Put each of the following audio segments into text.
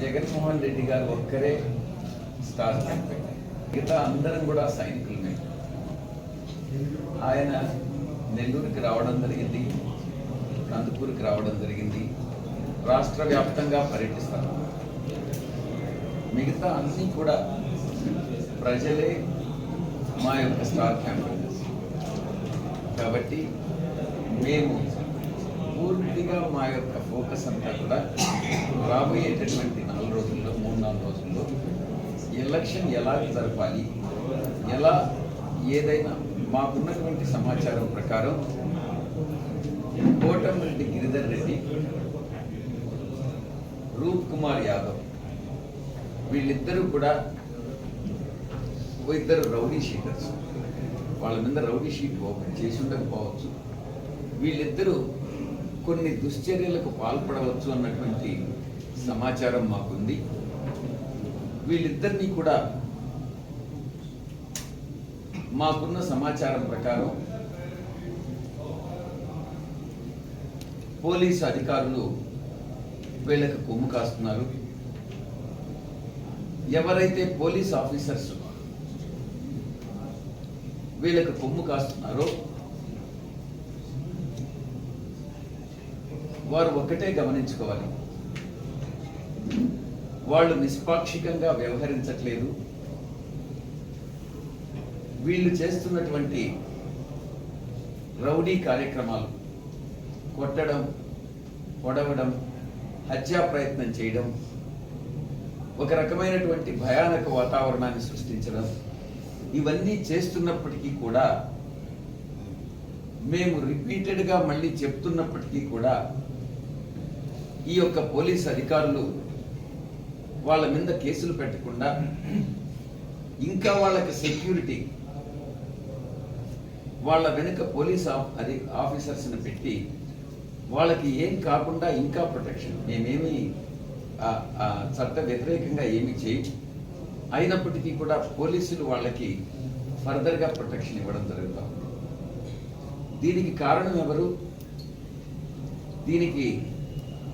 జగన్మోహన్ రెడ్డి గారు ఒక్కరే స్టార్ మిగతా అందరం కూడా సైనికులమే. ఆయన నెల్లూరుకి రావడం జరిగింది కందుకూరుకి రావడం జరిగింది. రాష్ట్ర వ్యాప్తంగా పర్యటిస్తారు. మిగతా అన్నీ కూడా ప్రజలే మా యొక్క స్టార్ క్యాంపెయినర్స్. కాబట్టి మేము పూర్తిగా మా యొక్క ఫోకస్ అంతా కూడా రాబోయేటటువంటి నాలుగు రోజుల్లో మూడు నాలుగు రోజుల్లో ఎలక్షన్ ఎలా జరపాలి ఎలా ఏదైనా మాకున్నటువంటి సమాచారం ప్రకారం కోటమిరెడ్డి గిరిధర్ రెడ్డి రూప్ కుమార్ యాదవ్ వీళ్ళిద్దరూ కూడా ఇద్దరు రౌడీ షీటర్స్. వాళ్ళ మీద రౌడీ షీట్ ఓపెన్ చేసి ఉండకపోవచ్చు. వీళ్ళిద్దరూ కొన్ని దుశ్చర్యలకు పాల్పడవచ్చు అన్నటువంటి సమాచారం మాకుంది. వీళ్ళిద్దరినీ కూడా మాకున్న సమాచారం ప్రకారం పోలీసు అధికారులు వీళ్ళకి కొమ్ము కాస్తున్నారు. ఎవరైతే పోలీస్ ఆఫీసర్స్ వీళ్ళకి కొమ్ము కాస్తున్నారో వారు ఒక్కటే గమనించుకోవాలి. వాళ్ళు నిష్పాక్షికంగా వ్యవహరించట్లేదు. వీళ్ళు చేస్తున్నటువంటి రౌడీ కార్యక్రమాలు కొట్టడం పొడవడం హత్యా ప్రయత్నం చేయడం ఒక రకమైనటువంటి భయానక వాతావరణాన్ని సృష్టించడం ఇవన్నీ చేస్తున్నప్పటికీ కూడా మేము రిపీటెడ్గా మళ్ళీ చెప్తున్నప్పటికీ కూడా ఈ యొక్క పోలీస్ అధికారులు వాళ్ళ మీద కేసులు పెట్టకుండా ఇంకా వాళ్ళకి సెక్యూరిటీ వాళ్ళ వెనుక పోలీస్ ఆఫ్ అది ఆఫీసర్స్ని పెట్టి వాళ్ళకి ఏం కాకుండా ఇంకా ప్రొటెక్షన్ మేమేమి ఆ, చట్ట వ్యతిరేకంగా ఏమి చేయం. అయినప్పటికీ కూడా పోలీసులు వాళ్ళకి ఫర్దర్గా ప్రొటెక్షన్ ఇవ్వడం జరుగుతూ ఉంది. దీనికి కారణం ఎవరు? దీనికి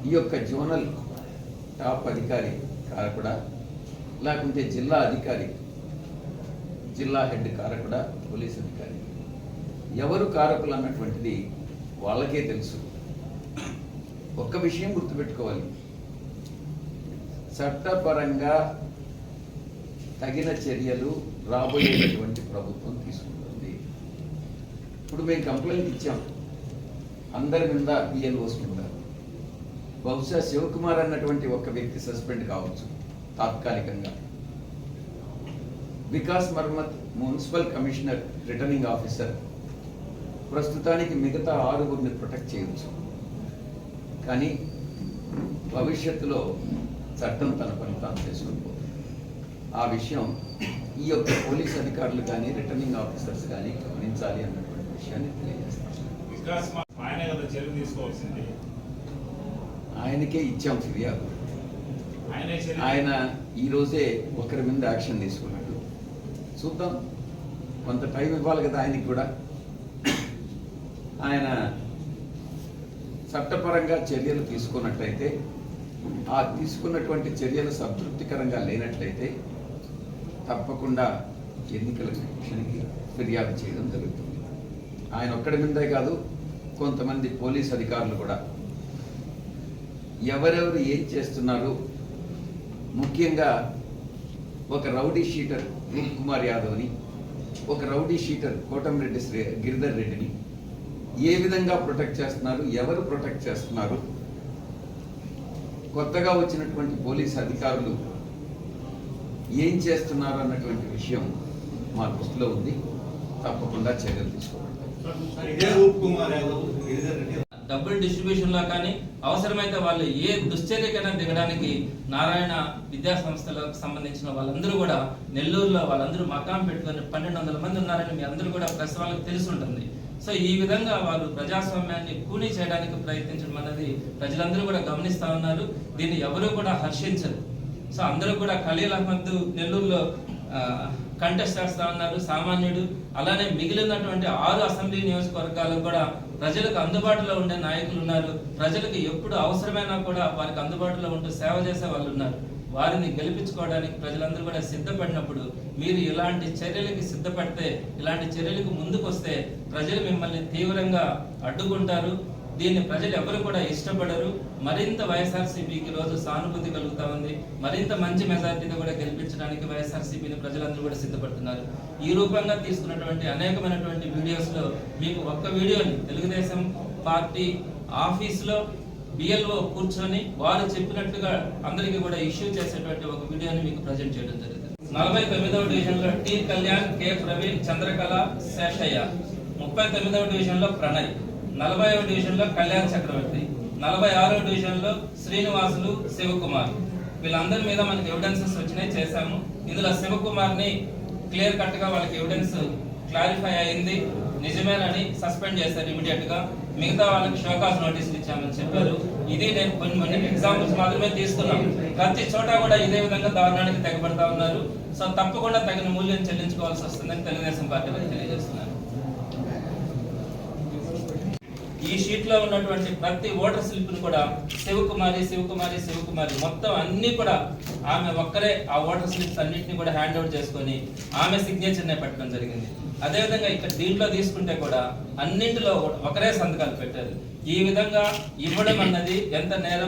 ఈ యొక్క జోనల్ టాప్ అధికారి కారకుడా? లేకుంటే జిల్లా అధికారి జిల్లా హెడ్ కారకుడా? పోలీస్ అధికారి. ఎవరు కారకులు అన్నటువంటిది వాళ్ళకే తెలుసు. ఒక్క విషయం గుర్తుపెట్టుకోవాలి. చట్టపరంగా తగిన చర్యలు రాబోయేటటువంటి ప్రభుత్వం తీసుకుంటుంది. ఇప్పుడు మేము కంప్లైంట్ ఇచ్చాం. అందరి మీద బిఎల్ఓస్ మీద బహుశా శివకుమార్ అన్నటువంటి ఒక వ్యక్తి సస్పెండ్ కావచ్చు తాత్కాలికంగా. Vikas Marmat municipal commissioner returning officer. ప్రస్తుతానికి మిగతా ఆరుగురిని ప్రొటెక్ట్ చేయవచ్చు. కానీ భవిష్యత్తులో చట్టం తన పని తాను చేసుకుని ఆ విషయం ఈ యొక్క పోలీస్ అధికారులు కానీ రిటర్నింగ్ ఆఫీసర్స్ కానీ గమనించాలి అన్నటువంటి విషయాన్ని తెలియజేస్తాను వికాస్ మా- ఆయనే కదా చర్య తీసుకోవాల్సింది ఆయనకే ఇచ్చాం ఫిర్యాదు. ఆయనే చర్య ఆయన ఈ రోజే ఒకరి మీద యాక్షన్ తీసుకున్నాడు. చూద్దాం. కొంత టైం ఇవ్వాలి కదా ఆయనకి కూడా. ఆయన చట్టపరంగా చర్యలు తీసుకున్నట్లయితే ఆ తీసుకున్నటువంటి చర్యలు సంతృప్తికరంగా లేనట్లయితే తప్పకుండా ఎన్నికల కమిషన్కి ఫిర్యాదు చేయడం జరుగుతుంది. ఆయన ఒక్కడి మీదే కాదు కొంతమంది పోలీస్ అధికారులు కూడా ఎవరెవరు ఏం చేస్తున్నారు? ముఖ్యంగా ఒక రౌడీ షీటర్ రూప్ కుమార్ యాదవ్ని ఒక రౌడీ షీటర్ కోటమిరెడ్డి శ్రీ గిరిధర్ రెడ్డిని ఏ విధంగా ప్రొటెక్ట్ చేస్తున్నారు? ఎవరు ప్రొటెక్ట్ చేస్తున్నారు? కొత్తగా వచ్చినటువంటి పోలీస్ అధికారులు ఏం చేస్తున్నారు అన్నటువంటి విషయం మా దృష్టిలో ఉంది. తప్పకుండా చర్యలు తీసుకోవాలి. డబ్బులు డిస్ట్రిబ్యూషన్లో డిస్ట్రిబ్యూషన్లో కానీ అవసరమైతే వాళ్ళు ఏ దుశ్చర్యకైనా దిగడానికి నారాయణ విద్యా సంస్థలకు సంబంధించిన వాళ్ళందరూ కూడా నెల్లూరులో వాళ్ళందరూ మకాం పెట్టుకొని పన్నెండు వందల మంది ఉన్నారని మీ అందరూ కూడా ప్రెస్ వాళ్ళకి తెలిసి ఉంటుంది. సో ఈ విధంగా వాళ్ళు ప్రజాస్వామ్యాన్ని కూని చేయడానికి ప్రయత్నించడం అన్నది ప్రజలందరూ కూడా గమనిస్తా ఉన్నారు. దీన్ని ఎవరు కూడా హర్షించరు. సో అందరూ కూడా ఖలీల్ అహ్మద్ నెల్లూరులో కంటెస్ట్ చేస్తా ఉన్నారు. సామాన్యుడు అలానే మిగిలినటువంటి ఆరు అసెంబ్లీ నియోజకవర్గాలకు కూడా ప్రజలకు అందుబాటులో ఉండే నాయకులు ఉన్నారు. ప్రజలకు ఎప్పుడు అవసరమైనా కూడా వారికి అందుబాటులో ఉంటూ సేవ చేసే వాళ్ళు ఉన్నారు. వారిని గెలిపించుకోవడానికి ప్రజలందరూ కూడా సిద్ధపడినప్పుడు మీరు ఇలాంటి చర్యలకి సిద్ధపడితే ఇలాంటి చర్యలకు ముందుకు వస్తే ప్రజలు మిమ్మల్ని తీవ్రంగా అడ్డుకుంటారు. దీన్ని ప్రజలు ఎవరు కూడా ఇష్టపడరు. మరింత వైఎస్ఆర్సీపీకి రోజు సానుభూతి కలుగుతా ఉంది. మరింత మంచి మెజార్టీతో కూడా గెలిపించడానికి వైఎస్ఆర్సీపీని ప్రజలందరూ కూడా సిద్ధపడుతున్నారు. ఈ రూపంగా తీసుకున్నటువంటి అనేకమైనటువంటి వీడియోస్లో మీకు ఒక్క వీడియోని తెలుగుదేశం పార్టీ ఆఫీస్లో బిఎల్ఓ కూర్చొని వారు చెప్పినట్లుగా అందరికీ కూడా ఇష్యూ చేసేటువంటి ఒక వీడియోని మీకు ప్రజెంట్ చేయడం జరిగింది నలభై తొమ్మిదవ డివిజన్లో టి కళ్యాణ్ కె ప్రవీణ్ చంద్రకళ శేషయ్య. ముప్పై తొమ్మిదవ డివిజన్లో ప్రణయ్. నలభైవ డివిజన్లో కళ్యాణ్ చక్రవర్తి నలభై ఆరవ డివిజన్లో శ్రీనివాసులు శివకుమార్. వీళ్ళందరి మీద మనకి ఎవిడెన్సెస్ వచ్చినాయి చేశాము. ఇందులో శివకుమార్ని క్లియర్ కట్గా వాళ్ళకి ఎవిడెన్స్ క్లారిఫై అయింది. నిజమేనని సస్పెండ్ చేశారు ఇమీడియట్గా. మిగతా వాళ్ళకి షోకాస్ నోటీసులు ఇచ్చామని చెప్పారు. ఇది నేను కొన్ని కొన్ని ఎగ్జాంపుల్స్ మాత్రమే తీసుకున్నాను ప్రతి చోట కూడా ఇదే విధంగా దారుణానికి తెగబడతా ఉన్నారు. సో తప్పకుండా తగిన మూల్యం చెల్లించుకోవాల్సి వస్తుందని తెలుగుదేశం పార్టీ వారికి తెలియజేస్తున్నారు. ఈ షీట్లో ఉన్నటువంటి ప్రతి ఓటర్ స్లిప్ను కూడా శివకుమారి శివకుమారి శివకుమారి మొత్తం అన్ని కూడా ఆమె ఒక్కరే ఆ ఓటర్ స్లిప్స్ అన్నింటినీ కూడా హ్యాండ్ అవుట్ చేసుకొని ఆమె సిగ్నేచర్ నే పెట్టడం జరిగింది. అదేవిధంగా ఇక్కడ దీంట్లో తీసుకుంటే కూడా అన్నింటిలో ఒకరే సంతకాలు పెట్టారు. ఈ విధంగా ఇవ్వడం అన్నది ఎంత నేరం